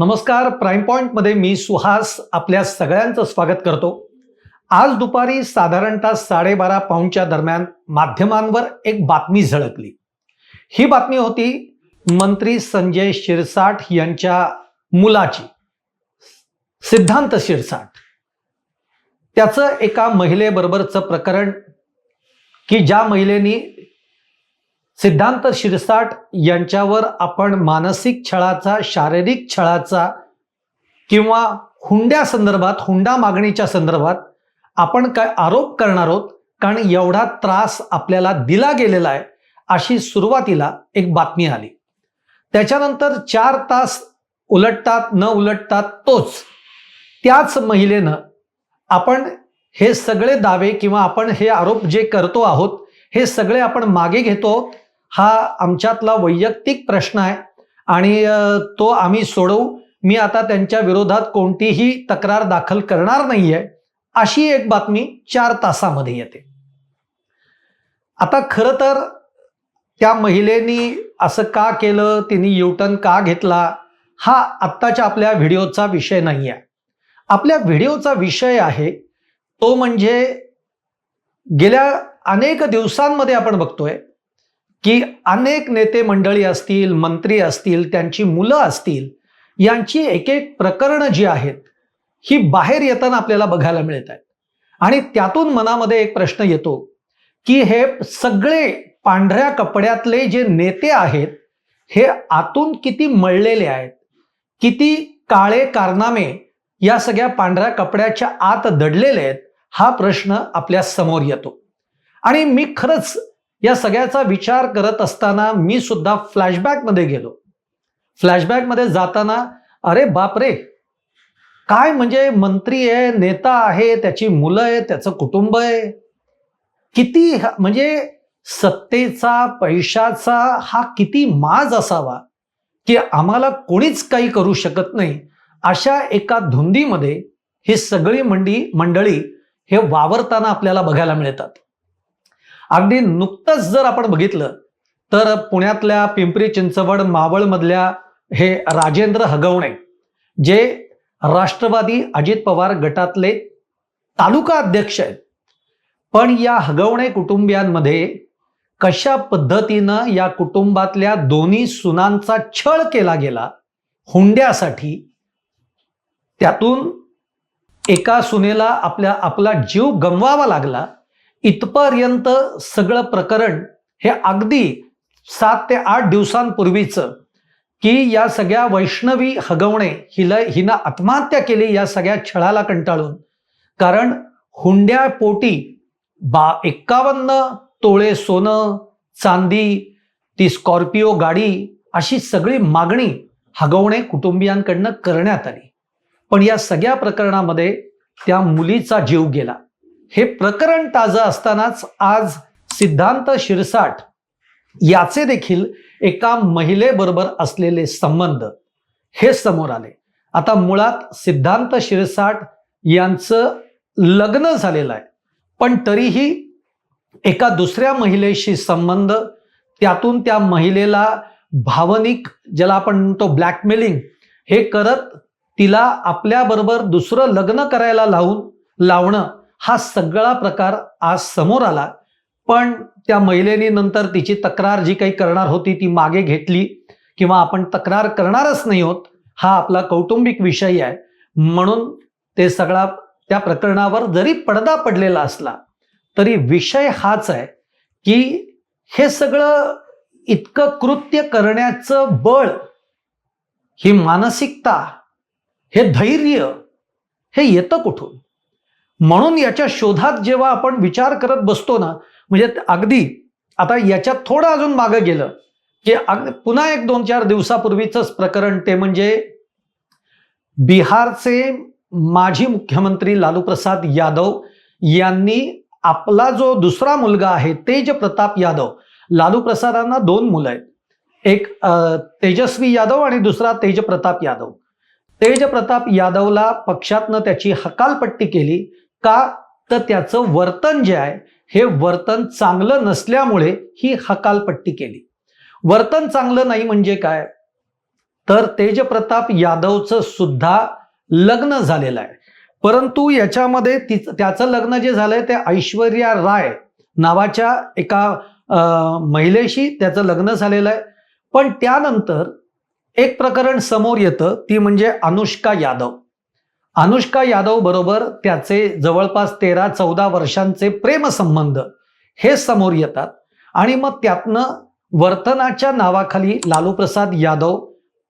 नमस्कार प्राईम पॉइंटमध्ये मी सुहास आपल्या सगळ्यांचं स्वागत करतो. आज दुपारी साधारणतः साडेबारा पाऊणच्या दरम्यान माध्यमांवर एक बातमी झळकली. ही बातमी होती मंत्री संजय शिरसाट यांच्या मुलाची सिद्धांत शिरसाट. त्याचं एका महिलेबरोबरचं प्रकरण की ज्या महिलेनी सिद्धांत शिरसाट यांच्यावर आपण मानसिक छळाचा शारीरिक छळाचा किंवा हुंड्या संदर्भात हुंडा मागणीच्या संदर्भात आपण काय आरोप करणार आहोत? कारण एवढा त्रास आपल्याला दिला गेलेला आहे अशी सुरुवातीला एक बातमी आली. त्याच्यानंतर चार तास उलटतात न उलटतात तोच. त्याच महिलेनं आपण हे सगळे दावे किंवा आपण हे आरोप जे करतो आहोत हे सगळे आपण मागे घेतो आहोत हा आमच्यातला वैयक्तिक प्रश्न आहे. आणि तो आम्ही सोडवू. मी आता त्यांच्या विरोधात कोणतीही तक्रार दाखल करणार नाहीये. अशी एक बातमी चार तासामध्ये येते. आता खरं तर त्या महिलेनी असं का केलं? तिने युटर्न का घेतला? हा आत्ताच्या आपल्या व्हिडिओचा विषय नाही आहे आपल्या व्हिडिओचा विषय आहे तो म्हणजे गेल्या अनेक दिवसांमध्ये आपण बघतोय की अनेक नेते मंडळी असतील मंत्री असतील त्यांची मुलं असतील यांची एक एक प्रकरणं जी आहेत ही बाहेर येताना आपल्याला बघायला मिळत आहेत. आणि त्यातून मनामध्ये एक प्रश्न येतो की हे सगळे पांढऱ्या कपड्यातले जे नेते आहेत हे आतून किती मळलेले आहेत? किती काळे कारनामे या सगळ्या पांढऱ्या कपड्याच्या आत दडलेले आहेत? हा प्रश्न आपल्यासमोर येतो. आणि मी खरंच या सगळ्याचा विचार करत असताना मी सुद्धा फ्लॅशबॅकमध्ये गेलो. फ्लॅशबॅकमध्ये जाताना अरे बापरे! काय म्हणजे मंत्री आहे नेता आहे त्याची मुलं आहे त्याचं कुटुंब आहे? किती म्हणजे सत्तेचा पैशाचा हा किती माज असावा की आम्हाला कोणीच काही करू शकत नाही. अशा एका धुंदीमध्ये ही सगळी मंडी मंडळी हे वावरताना आपल्याला बघायला मिळतात. अगदी नुकतंच जर आपण बघितलं तर पुण्यातल्या पिंपरी चिंचवड मावळमधल्या हे राजेंद्र हगवणे जे राष्ट्रवादी अजित पवार गटातले तालुका अध्यक्ष आहेत. पण या हगवणे कुटुंबियांमध्ये कशा पद्धतीनं या कुटुंबातल्या दोन्ही सुनांचा छळ केला गेला हुंड्यासाठी त्यातून एका सुनेला आपल्या आपला जीव गमवावा लागला इथपर्यंत सगळं प्रकरण हे अगदी सात ते आठ दिवसांपूर्वीचं की या सगळ्या वैष्णवी हगवणे हिला हिनं आत्महत्या केली या सगळ्या छळाला कंटाळून. कारण हुंड्या पोटी बा एक्कावन्न तोळे सोनं चांदी ती स्कॉर्पिओ गाडी अशी सगळी मागणी हगवणे कुटुंबियांकडनं करण्यात आली. पण या सगळ्या प्रकरणामध्ये त्या मुलीचा जीव गेला. हे प्रकरण ताजं असतानाच आज सिद्धांत शिरसाट याचे देखील एका महिलेबरोबर असलेले संबंध हे समोर आले. आता मुळात सिद्धांत शिरसाट यांचं लग्न झालेलं आहे. पण तरीही एका दुसऱ्या महिलेशी संबंध त्यातून त्या महिलेला भावनिक ज्याला आपण म्हणतो ब्लॅकमेलिंग हे करत तिला आपल्याबरोबर दुसरं लग्न करायला लावून लावणं हा सगळा प्रकार आज समोर आला. पण त्या महिलेनी नंतर तिची तक्रार जी काही करणार होती ती मागे घेतली किंवा आपण तक्रार करणारच नाही होत हा आपला कौटुंबिक विषय आहे. म्हणून ते सगळा त्या प्रकरणावर जरी पडदा पडलेला असला तरी विषय हाच आहे की हे सगळं इतकं कृत्य करण्याचं बळ ही मानसिकता हे धैर्य हे येतं कुठून? म्हणून याच्या शोधात जेव्हा आपण विचार करत बसतो ना म्हणजे अगदी आता याच्यात थोडं अजून मागं गेलं की अग पुन्हा एक दोन चार दिवसापूर्वीच प्रकरण ते म्हणजे बिहारचे माजी मुख्यमंत्री लालू प्रसाद यादव यांनी आपला जो दुसरा मुलगा आहे तेज प्रताप यादव लालू प्रसादांना दोन मुलं आहेत. एक तेजस्वी यादव आणि दुसरा तेज प्रताप यादव. तेज प्रताप यादवला पक्षातनं त्याची हकालपट्टी केली का? तर त्याचं वर्तन जे आहे हे वर्तन चांगलं नसल्यामुळे ही हकालपट्टी केली. वर्तन चांगलं नाही म्हणजे काय? तर तेजप्रताप यादवचं सुद्धा लग्न झालेलं आहे. परंतु याच्यामध्ये तिच त्याचं लग्न जे झालंय ते ऐश्वर्या राय नावाच्या एका अं, महिलेशी त्याचं लग्न झालेलं आहे. पण त्यानंतर एक प्रकरण समोर येतं ती म्हणजे अनुष्का यादव. अनुष्का यादव बरोबर त्याचे जवळपास तेरा चौदा वर्षांचे प्रेमसंबंध हे समोर येतात. आणि मग त्यातनं वर्तनाच्या नावाखाली लालू प्रसाद यादव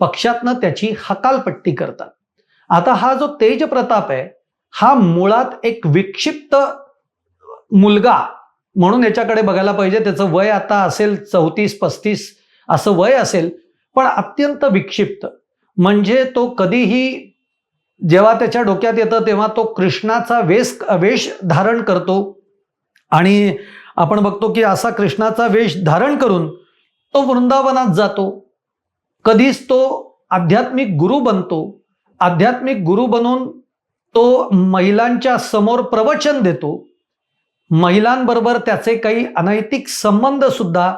पक्षातनं त्याची हकालपट्टी करतात. आता हा जो तेज प्रताप आहे हा मुळात एक विक्षिप्त मुलगा म्हणून याच्याकडे बघायला पाहिजे. त्याचं वय आता असेल चौतीस पस्तीस असं वय असेल पण अत्यंत विक्षिप्त. म्हणजे तो कधीही जेव्हा त्याच्या डोक्यात येतं तेव्हा तो कृष्णाचा वेश वेश धारण करतो. आणि आपण बघतो की असा कृष्णाचा वेश धारण करून तो वृंदावनात जातो. कधीच तो आध्यात्मिक गुरु बनतो. आध्यात्मिक गुरु बनून तो महिलांच्या समोर प्रवचन देतो. महिलांबरोबर त्याचे काही अनैतिक संबंध सुद्धा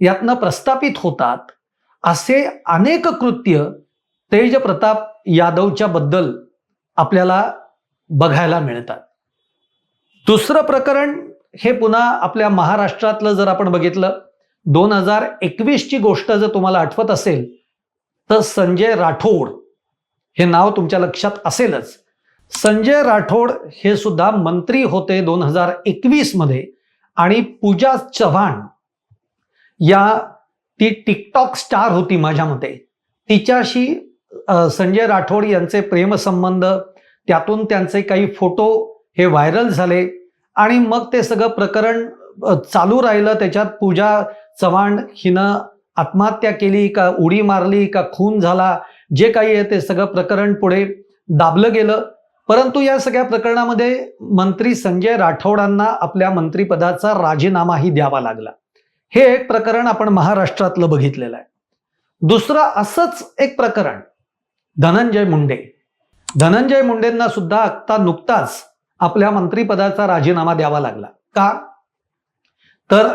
यातनं प्रस्थापित होतात. असे अनेक कृत्य तेज प्रताप यादवच्या बद्दल आपल्याला बघायला मिळतात. दुसरं प्रकरण हे पुन्हा आपल्या महाराष्ट्रातलं जर आपण बघितलं दोन हजार एकवीसची गोष्ट जर तुम्हाला आठवत असेल तर संजय राठोड हे नाव तुमच्या लक्षात असेलच. संजय राठोड हे सुद्धा मंत्री होते दोन हजार एकवीसमध्ये आणि पूजा चव्हाण या ती टिकटॉक स्टार होती माझ्या मते. तिच्याशी संजय राठोड यांचे प्रेमसंबंध त्यातून त्यांचे काही फोटो हे व्हायरल झाले आणि मग ते सगळं प्रकरण चालू राहिलं. त्याच्यात पूजा चव्हाण हिनं आत्महत्या केली का उडी मारली का खून झाला जे काही आहे ते सगळं प्रकरण पुढे दाबलं गेलं. परंतु या सगळ्या प्रकरणामध्ये मंत्री संजय राठोडांना आपल्या मंत्रिपदाचा राजीनामाही द्यावा लागला. हे एक प्रकरण आपण महाराष्ट्रातलं बघितलेलं आहे. दुसरं असंच एक प्रकरण धनंजय मुंडे. धनंजय मुंडेंना सुद्धा आत्ता नुकताच आपल्या मंत्रिपदाचा राजीनामा द्यावा लागला. का? तर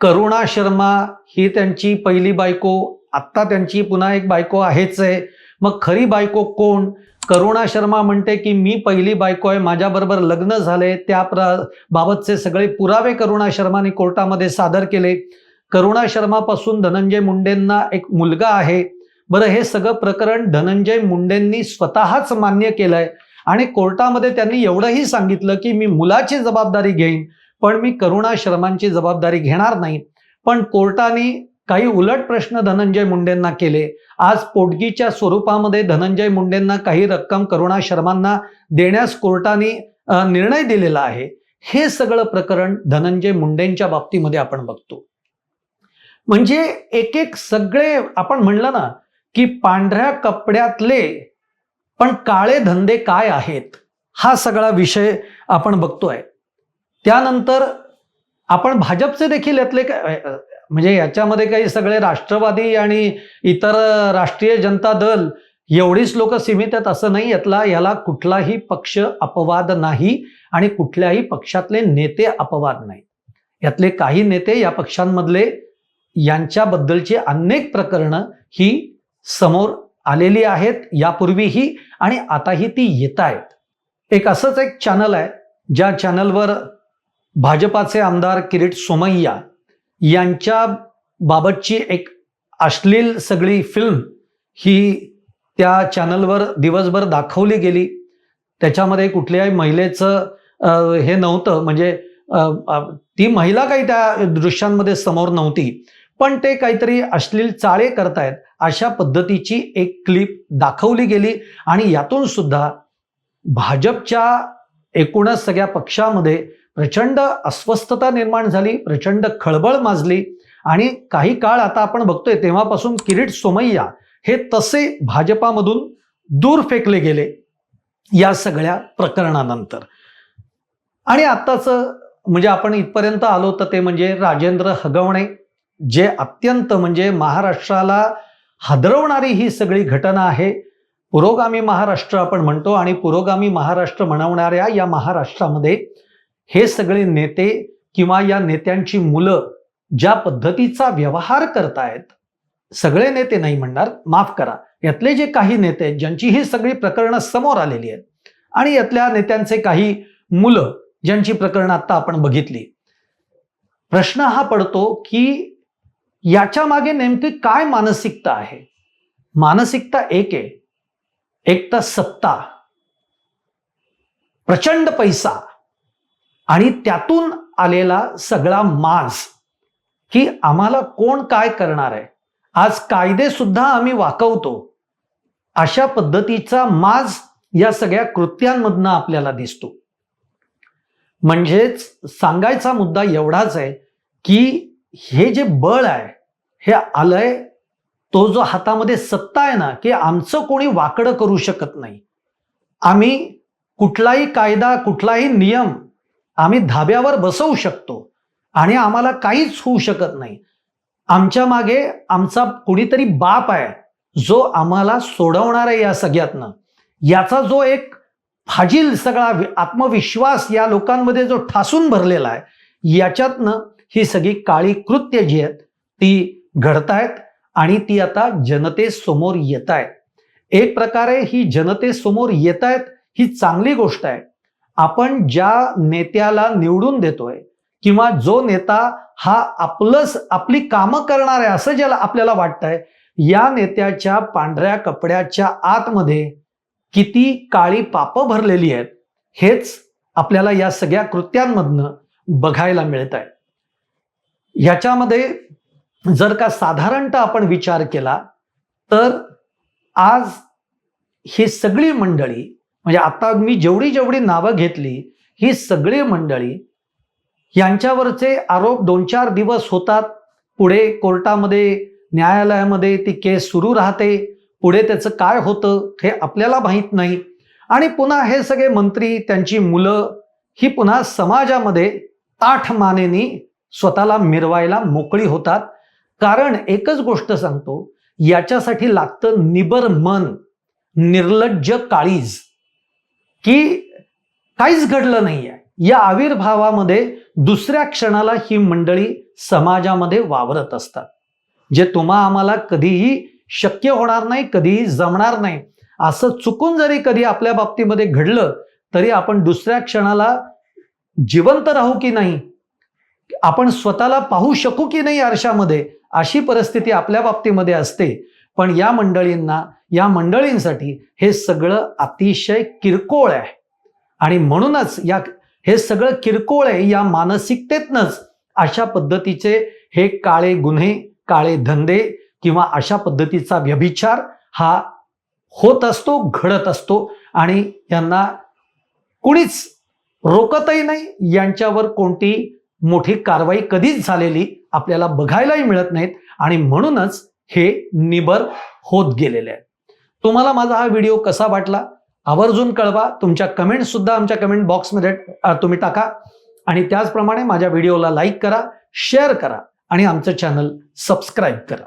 करुणा शर्मा ही त्यांची पहिली बायको आत्ता त्यांची पुन्हा एक बायको आहेच आहे. मग खरी बायको कोण? करुणा शर्मा म्हणते की मी पहिली बायको आहे माझ्याबरोबर लग्न झाले त्या प्र बाबतचे सगळे पुरावे करुणा शर्माने कोर्टामध्ये सादर केले. करुणा शर्मापासून धनंजय मुंडेंना एक मुलगा आहे. बरं हे सगळं प्रकरण धनंजय मुंडेंनी स्वतःच मान्य केलंय. आणि कोर्टामध्ये त्यांनी एवढंही सांगितलं की मी मुलाची जबाबदारी घेईन पण मी करुणा शर्मांची जबाबदारी घेणार नाही. पण कोर्टाने काही उलट प्रश्न धनंजय मुंडेंना केले. आज पोटगीच्या स्वरूपामध्ये धनंजय मुंडेंना काही रक्कम करुणा शर्मांना देण्यास कोर्टाने निर्णय दिलेला आहे. हे सगळं प्रकरण धनंजय मुंडेंच्या बाबतीमध्ये आपण बघतो. म्हणजे एक एक सगळे आपण म्हणलं ना की पांढऱ्या कपड्यातले पण काळे धंदे काय आहेत हा सगळा विषय आपण बघतोय. त्यानंतर आपण भाजपचे देखील यातले म्हणजे याच्यामध्ये काही सगळे राष्ट्रवादी आणि इतर राष्ट्रीय जनता दल एवढीच लोक सीमित आहेत असं नाही यातला याला कुठलाही पक्ष अपवाद नाही आणि कुठल्याही पक्षातले नेते अपवाद नाही यातले काही नेते या पक्षांमधले यांच्याबद्दलची अनेक प्रकरणं ही समोर आलेली आहेत यापूर्वीही आणि आताही ती येत आहेत. एक असंच एक चॅनल आहे ज्या चॅनलवर भाजपाचे आमदार किरीट सोमय्या यांच्या बाबतची एक अश्लील सगळी फिल्म ही त्या चॅनलवर दिवसभर दाखवली गेली. त्याच्यामध्ये कुठल्याही महिलेचं हे नव्हतं. म्हणजे ती महिला काही त्या दृश्यांमध्ये समोर नव्हती. पण ते काहीतरी अश्लील चाळे करतायत अशा पद्धतीची एक क्लिप दाखवली गेली आणि यातून सुद्धा भाजपच्या एकूणच सगळ्या पक्षामध्ये प्रचंड अस्वस्थता निर्माण झाली प्रचंड खळबळ माजली आणि काही काळ आता आपण बघतोय तेव्हापासून किरीट सोमय्या हे तसे भाजपामधून दूर फेकले गेले या सगळ्या प्रकरणानंतर. आणि आत्ताचं म्हणजे आपण इथपर्यंत आलो तर ते म्हणजे राजेंद्र हगवणे जे अत्यंत म्हणजे महाराष्ट्राला हादरवणारी ही सगळी घटना आहे. पुरोगामी महाराष्ट्र आपण म्हणतो आणि पुरोगामी महाराष्ट्र म्हणवणाऱ्या या महाराष्ट्रामध्ये हे सगळे नेते किंवा या नेत्यांची मुलं ज्या पद्धतीचा व्यवहार करतायत सगळे नेते नाही म्हणणार माफ करा. यातले जे काही नेते आहेत ज्यांची ही सगळी प्रकरणं समोर आलेली आहेत आणि यातल्या नेत्यांचे काही मुलं ज्यांची प्रकरणं आता आपण बघितली. प्रश्न हा पडतो की याच्या मागे नेमकी काय मानसिकता आहे? मानसिकता एक आहे. एक तर सत्ता प्रचंड पैसा आणि त्यातून आलेला सगळा माज की आम्हाला कोण काय करणार आहे. आज कायदे सुद्धा आम्ही वाकवतो. अशा पद्धतीचा माज या सगळ्या कृत्यांमधनं आपल्याला दिसतो. म्हणजेच सांगायचा मुद्दा एवढाच आहे की हे जे बळ आहे हे आलंय तो जो हातामध्ये सत्ता आहे ना की आमचं कोणी वाकडं करू शकत नाही. आम्ही कुठलाही कायदा कुठलाही नियम आम्ही धाब्यावर बसवू शकतो आणि आम्हाला काहीच होऊ शकत नाही. आमच्या मागे आमचा कुणीतरी बाप आहे जो आम्हाला सोडवणार आहे या सगळ्यातनं. याचा जो एक फाजील सगळा आत्मविश्वास या लोकांमध्ये जो ठासून भरलेला आहे याच्यातनं ही सगळी काळी कृत्य जी आहेत ती घडतायत आणि ती आता जनतेसमोर येत आहेत एक प्रकारे ही जनतेसमोर येत आहेत ही चांगली गोष्ट आहे. आपण ज्या नेत्याला निवडून देतोय किंवा जो नेता हा आपलंच आपली कामं करणार आहे असं ज्याला आपल्याला वाटतंय या नेत्याच्या पांढऱ्या कपड्याच्या आतमध्ये किती काळी पापं भरलेली आहेत हेच आपल्याला या सगळ्या कृत्यांमधनं बघायला मिळत आहे ह्याच्यामध्ये जर का साधारणतः आपण विचार केला तर आज ही सगळी मंडळी म्हणजे आता मी जेवढी जेवढी नावं घेतली ही सगळी मंडळी यांच्यावरचे आरोप दोन चार दिवस होतात. पुढे कोर्टामध्ये न्यायालयामध्ये ती केस सुरू राहते. पुढे त्याचं काय होतं हे आपल्याला माहीत नाही. आणि पुन्हा हे सगळे मंत्री त्यांची मुलं ही पुन्हा समाजामध्ये ताठ मानेनी स्वतःला मिरवायला मोकळी होतात. कारण एकच गोष्ट सांगतो याच्यासाठी लागतं निबर मन निर्लज्ज काळीज. की काहीच घडलं नाहीये. या आविर्भावामध्ये दुसऱ्या क्षणाला ही मंडळी समाजामध्ये वावरत असतात. जे तुम्हा आम्हाला कधीही शक्य होणार नाही कधीही जमणार नाही असं चुकून जरी कधी आपल्या बाबतीमध्ये घडलं तरी आपण दुसऱ्या क्षणाला जिवंत राहू की नाही आपण स्वतःला पाहू शकू की नाही आरशामध्ये अशी परिस्थिती आपल्या बाबतीमध्ये असते. पण या मंडळींना या मंडळींसाठी हे सगळं अतिशय किरकोळ आहे. आणि म्हणूनच या हे सगळं किरकोळ आहे या मानसिकतेतनच अशा पद्धतीचे हे काळे गुन्हे काळे धंदे किंवा अशा पद्धतीचा व्यभिचार हा होत असतो घडत असतो. आणि यांना कुणीच रोकतही नाही यांच्यावर कोणती मोठी कारवाई कधीच झालेली आपल्याला बघायलाही मिळत नाहीत आणि म्हणूनच हे निबर होत गेलेले आहे तुम्हाला माझा हा व्हिडिओ कसा वाटला? आवर्जून कळवा. तुमच्या कमेंट सुद्धा आमच्या कमेंट बॉक्समध्ये तुम्ही टाका. आणि त्याचप्रमाणे माझ्या व्हिडिओला लाईक करा शेअर करा आणि आमचं चॅनल सबस्क्राईब करा.